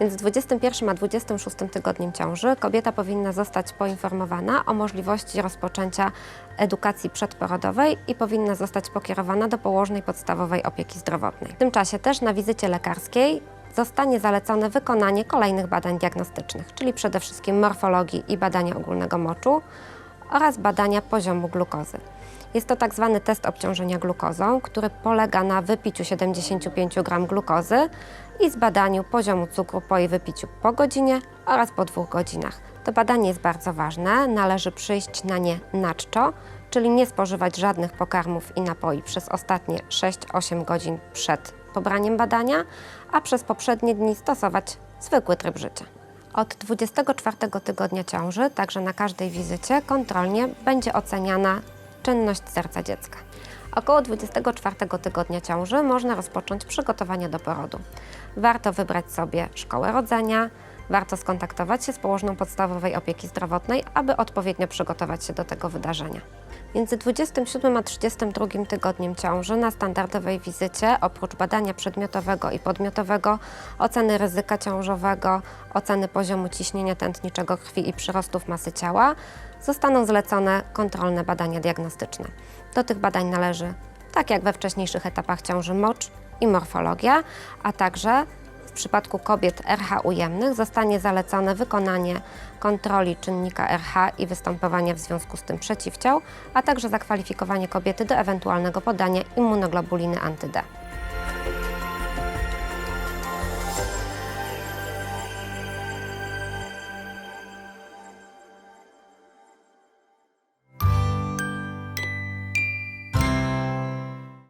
Między 21 a 26 tygodniem ciąży kobieta powinna zostać poinformowana o możliwości rozpoczęcia edukacji przedporodowej i powinna zostać pokierowana do położnej podstawowej opieki zdrowotnej. W tym czasie też na wizycie lekarskiej zostanie zalecone wykonanie kolejnych badań diagnostycznych, czyli przede wszystkim morfologii i badania ogólnego moczu oraz badania poziomu glukozy. Jest to tak zwany test obciążenia glukozą, który polega na wypiciu 75 g glukozy i zbadaniu poziomu cukru po jej wypiciu po godzinie oraz po dwóch godzinach. To badanie jest bardzo ważne, należy przyjść na nie na czczo, czyli nie spożywać żadnych pokarmów i napoi przez ostatnie 6-8 godzin przed pobraniem badania, a przez poprzednie dni stosować zwykły tryb życia. Od 24 tygodnia ciąży, także na każdej wizycie, kontrolnie będzie oceniana czynność serca dziecka. Około 24 tygodnia ciąży można rozpocząć przygotowania do porodu. Warto wybrać sobie szkołę rodzenia, warto skontaktować się z położną podstawowej opieki zdrowotnej, aby odpowiednio przygotować się do tego wydarzenia. Między 27 a 32 tygodniem ciąży na standardowej wizycie, oprócz badania przedmiotowego i podmiotowego, oceny ryzyka ciążowego, oceny poziomu ciśnienia tętniczego krwi i przyrostów masy ciała, zostaną zlecone kontrolne badania diagnostyczne. Do tych badań należy, tak jak we wcześniejszych etapach ciąży, mocz i morfologia, a także przypadku kobiet RH ujemnych zostanie zalecone wykonanie kontroli czynnika RH i występowania w związku z tym przeciwciał, a także zakwalifikowanie kobiety do ewentualnego podania immunoglobuliny anty-D.